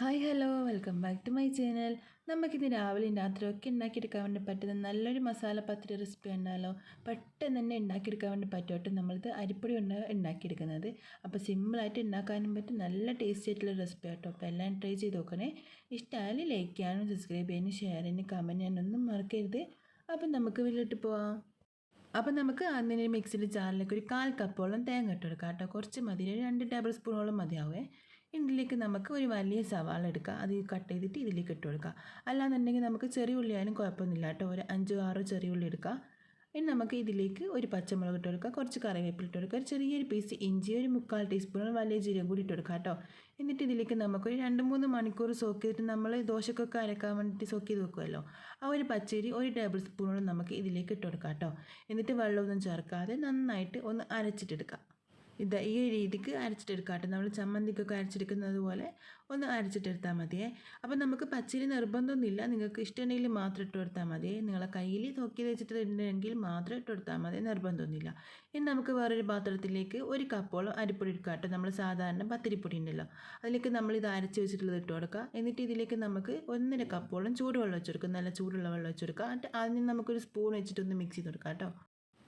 Hi hello welcome back to my channel നമുക്കിന്ന് രാവിലെ രാത്രിയൊക്കെ ഉണ്ടാക്കിയെടുക്കാൻ വേണ്ടി പറ്റുന്ന നല്ലൊരു മസാല പത്തിരി റെസിപ്പി ഉണ്ടല്ലോ. പെട്ടെന്ന് തന്നെ ഉണ്ടാക്കിയെടുക്കാൻ വേണ്ടി പറ്റുമായിട്ട് നമ്മളിത് അരിപ്പൊടി കൊണ്ട് ഉണ്ടാക്കിയെടുക്കുന്നത്. അപ്പോൾ സിമ്പിളായിട്ട് ഉണ്ടാക്കാനും പറ്റും. നല്ല ടേസ്റ്റി ആയിട്ടുള്ള റെസിപ്പി ആട്ടോ. അപ്പോൾ എല്ലാം ട്രൈ ചെയ്ത് നോക്കണേ. ഇഷ്ടമായാലും ലൈക്ക് ചെയ്യാനും സബ്സ്ക്രൈബ് ചെയ്യാനും ഷെയർ ചെയ്യാനും കമന്റ് ചെയ്യാനൊന്നും മറക്കരുത്. അപ്പം നമുക്ക് വീട്ടിലിട്ട് പോവാം. അപ്പോൾ നമുക്ക് ആദ്യം മിക്സിന്റെ ജാറിലേക്ക് ഒരു കാൽ കപ്പോളം തേങ്ങ ഇട്ട് കൊടുക്കാം കേട്ടോ. കുറച്ച് മതി. രണ്ട് ടേബിൾ സ്പൂണോളം മതിയാവേ. ഇതിലേക്ക് നമുക്ക് ഒരു വലിയ സവാള എടുക്കുക അത് കട്ട് ചെയ്തിട്ട് ഇതിലേക്ക് ഇട്ട് കൊടുക്കുക അല്ലാന്നുണ്ടെങ്കിൽ നമുക്ക് ചെറിയ ഉള്ളി ആയാലും കുഴപ്പമൊന്നുമില്ല കേട്ടോ. ഒരു അഞ്ചോ ആറോ ചെറിയ ഉള്ളി എടുക്കുക ഇനി നമുക്ക് ഇതിലേക്ക് ഒരു പച്ചമുളക് ഇട്ട് കൊടുക്കുക കുറച്ച് കറിവേപ്പില ഇട്ട് കൊടുക്കുക ഒരു ചെറിയൊരു പീസ് ഇഞ്ചി ഒരു മുക്കാൽ ടീസ്പൂൺ വലിയ ജീരകം കൂടി ഇട്ട് കൊടുക്കുക കേട്ടോ. എന്നിട്ട് ഇതിലേക്ക് നമുക്കൊരു രണ്ട് മൂന്ന് മണിക്കൂർ സോക്ക് ചെയ്തിട്ട് നമ്മൾ ദോശക്കൊക്കെ അരക്കാൻ വേണ്ടിയിട്ട് സോക്ക് ചെയ്ത് വെക്കുമല്ലോ ആ ഒരു പച്ചരി ഒരു ടേബിൾ സ്പൂണോളം നമുക്ക് ഇതിലേക്ക് ഇട്ട് കൊടുക്കാം കേട്ടോ. എന്നിട്ട് വെള്ളമൊന്നും ചേർക്കാതെ നന്നായിട്ട് ഒന്ന് അരച്ചിട്ടെടുക്കാം ഇത് ഈ രീതിക്ക് അരച്ചിട്ടെടുക്കാം കേട്ടോ. നമ്മൾ ചമ്മന്തിക്കൊക്കെ അരച്ചെടുക്കുന്നത് പോലെ ഒന്ന് അരച്ചിട്ടെടുത്താൽ മതിയേ. അപ്പം നമുക്ക് പച്ചരി നിർബന്ധമൊന്നുമില്ല. നിങ്ങൾക്ക് ഇഷ്ടമുണ്ടെങ്കിൽ മാത്രം ഇട്ട് കൊടുത്താൽ മതിയേ. നിങ്ങളെ കയ്യിൽ നോക്കി വെച്ചിട്ടുണ്ടെങ്കിൽ മാത്രം ഇട്ട് കൊടുത്താൽ മതി. നിർബന്ധമൊന്നുമില്ല. ഇനി നമുക്ക് വേറൊരു പാത്രത്തിലേക്ക് ഒരു കപ്പോളം അരിപ്പൊടി എടുക്കാം കേട്ടോ. നമ്മൾ സാധാരണ പത്തിരിപ്പൊടി ഉണ്ടല്ലോ. അതിലേക്ക് നമ്മൾ ഇത് അരച്ച് വെച്ചിട്ടുള്ളത് ഇട്ട് കൊടുക്കുക എന്നിട്ട് ഇതിലേക്ക് നമുക്ക് ഒന്നര കപ്പോളം ചൂടുവെള്ളം വെച്ചെടുക്കും നല്ല ചൂടുള്ള വെള്ളം വെച്ചെടുക്കുക എന്നിട്ട് അതിന് നമുക്കൊരു സ്പൂൺ വെച്ചിട്ടൊന്ന് മിക്സ് ചെയ്ത് കൊടുക്കാം കേട്ടോ.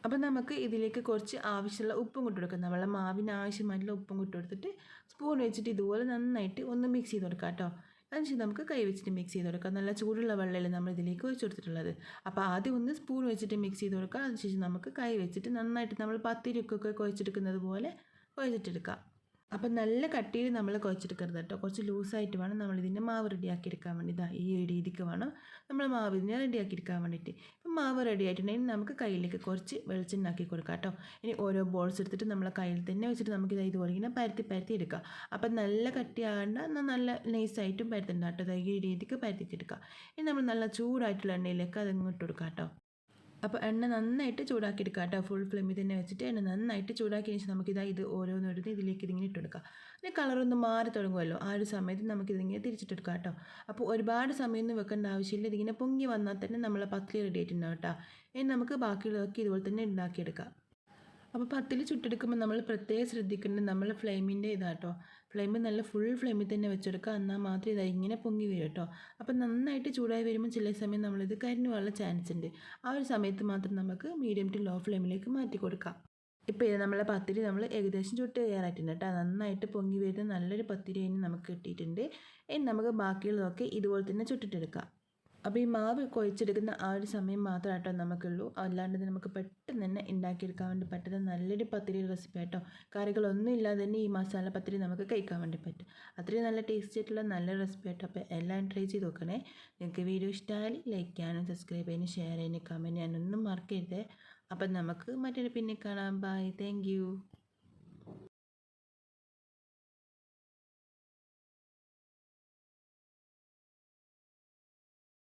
അപ്പോൾ നമുക്ക് ഇതിലേക്ക് കുറച്ച് ആവശ്യമുള്ള ഉപ്പും കൂട്ടി കൊടുക്കാം. നമ്മളെ മാവിന് ആവശ്യമായിട്ടുള്ള ഉപ്പും കൂട്ടി കൊടുത്തിട്ട് സ്പൂൺ വെച്ചിട്ട് ഇതുപോലെ നന്നായിട്ട് ഒന്ന് മിക്സ് ചെയ്ത് കൊടുക്കാം കേട്ടോ. അതിനുശേഷം നമുക്ക് കൈ വെച്ചിട്ട് മിക്സ് ചെയ്ത് കൊടുക്കാം. നല്ല ചൂടുള്ള വെള്ളമല്ലേ നമ്മൾ ഇതിലേക്ക് ഒഴിച്ചു കൊടുത്തിട്ടുള്ളത്. അപ്പോൾ ആദ്യം ഒന്ന് സ്പൂൺ വെച്ചിട്ട് മിക്സ് ചെയ്ത് കൊടുക്കാം. അതിനുശേഷം നമുക്ക് കൈ വെച്ചിട്ട് നന്നായിട്ട് നമ്മൾ പത്തിരിക്കൊക്കെ കുഴച്ചെടുക്കുന്നത് പോലെ കുഴച്ചിട്ടെടുക്കാം അപ്പം നല്ല കട്ടിയിൽ നമ്മൾ കുഴച്ചെടുക്കരുത് കേട്ടോ. കുറച്ച് ലൂസായിട്ട് വേണം നമ്മൾ ഇതിന്റെ മാവ് റെഡിയാക്കി എടുക്കാൻ വേണ്ടി ഇതാ ഈ രീതിക്ക് വേണം നമ്മൾ മാവ് ഇതിനെ റെഡിയാക്കി എടുക്കാൻ വേണ്ടിയിട്ട്. മാവ് റെഡി ആയിട്ടുണ്ടെങ്കിൽ നമുക്ക് കയ്യിലേക്ക് കുറച്ച് വെളിച്ചെണ്ണ ആക്കി കൊടുക്കാം കേട്ടോ. ഇനി ഓരോ ബോൾസ് എടുത്തിട്ട് നമ്മളെ കയ്യിൽ തന്നെ വെച്ചിട്ട് നമുക്ക് ഇത് ഇതുപോലെ ഇങ്ങനെ പരത്തി പരത്തി എടുക്കാം. അപ്പം നല്ല കട്ടിയാകേണ്ട എന്നാൽ നല്ല നൈസായിട്ടും പരത്തണ്ട കേട്ടോ. ഈ രീതിക്ക് പരത്തിയിട്ടെടുക്കാം ഇനി നമ്മൾ നല്ല ചൂടായിട്ടുള്ള എണ്ണയിലേക്ക് അത് ഇങ്ങോട്ട് കൊടുക്കാം കേട്ടോ. അപ്പോൾ എണ്ണ നന്നായിട്ട് ചൂടാക്കി എടുക്കുക കേട്ടോ. ഫുൾ ഫ്ലെയിമിൽ തന്നെ വെച്ചിട്ട് എണ്ണ നന്നായിട്ട് ചൂടാക്കിയതിന് ശേഷം നമുക്കിതാ ഇത് ഓരോന്നോരോന്ന് ഇതിലേക്ക് ഇതിങ്ങനെ ഇട്ടെടുക്കാം പിന്നെ കളറൊന്ന് മാറി തുടങ്ങുമല്ലോ ആ ഒരു സമയത്ത് നമുക്കിതിങ്ങനെ തിരിച്ചിട്ടെടുക്കാം കേട്ടോ. അപ്പോൾ ഒരുപാട് സമയമൊന്നും വെക്കേണ്ട ആവശ്യമില്ല. ഇതിങ്ങനെ പൊങ്ങി വന്നാൽ തന്നെ നമ്മളെ പത്തിലി റെഡി ആയിട്ടുണ്ടാവും കേട്ടോ. ഇനി നമുക്ക് ബാക്കിയുള്ളതൊക്കെ ഇതുപോലെ തന്നെ ഉണ്ടാക്കിയെടുക്കാം. അപ്പോൾ പത്തിൽ ചുട്ടെടുക്കുമ്പോൾ നമ്മൾ പ്രത്യേകം ശ്രദ്ധിക്കേണ്ടത് നമ്മൾ ഫ്ലെയിമിന്റെ ഇതാട്ടോ. ഫ്ലെയിം നല്ല ഫുൾ ഫ്ലെയിമിൽ തന്നെ വെച്ചെടുക്കുക. എന്നാൽ മാത്രമേ ഇതാ ഇങ്ങനെ പൊങ്ങി വരും കേട്ടോ. അപ്പോൾ നന്നായിട്ട് ചൂടായി വരുമ്പോൾ ചില സമയം നമ്മളിത് കരിഞ്ഞു പോകാനുള്ള ചാൻസ് ഉണ്ട്. ആ ഒരു സമയത്ത് മാത്രം നമുക്ക് മീഡിയം ടു ലോ ഫ്ലെയിമിലേക്ക് മാറ്റി കൊടുക്കാം. ഇപ്പോൾ ഇത് നമ്മളെ പത്തിരി നമ്മൾ ഏകദേശം ചുട്ട് തയ്യാറായിട്ടുണ്ട് കേട്ടോ. നന്നായിട്ട് പൊങ്ങി വരുന്ന നല്ലൊരു പത്തിരി നമുക്ക് കിട്ടിയിട്ടുണ്ട്. ഇനി നമുക്ക് ബാക്കിയുള്ളതൊക്കെ ഇതുപോലെ തന്നെ ചുട്ടിട്ടെടുക്കാം. അപ്പോൾ ഈ മാവ് കുഴച്ചെടുക്കുന്ന ആ ഒരു സമയം മാത്രമായിട്ടോ നമുക്കുള്ളൂ. അല്ലാണ്ട് നമുക്ക് പെട്ടെന്ന് തന്നെ ഉണ്ടാക്കിയെടുക്കാൻ വേണ്ടി പറ്റുന്ന നല്ലൊരു പത്തിരി റെസിപ്പി കേട്ടോ കറികളൊന്നും ഇല്ലാതെ തന്നെ ഈ മസാല പത്തിരി നമുക്ക് കഴിക്കാൻ വേണ്ടി പറ്റും. അത്രയും നല്ല ടേസ്റ്റ് ആയിട്ടുള്ള നല്ല റെസിപ്പി കേട്ടോ അപ്പോൾ എല്ലാം ട്രൈ ചെയ്ത് നോക്കണേ. നിങ്ങൾക്ക് വീഡിയോ ഇഷ്ടമായി ലൈക്ക് ചെയ്യാനും സബ്സ്ക്രൈബ് ചെയ്യാനും ഷെയർ ചെയ്യാനും കമന്റ് ചെയ്യാനൊന്നും മറക്കരുത്. അപ്പം നമുക്ക് മറ്റൊരു പിന്നെ കാണാം. Bye thank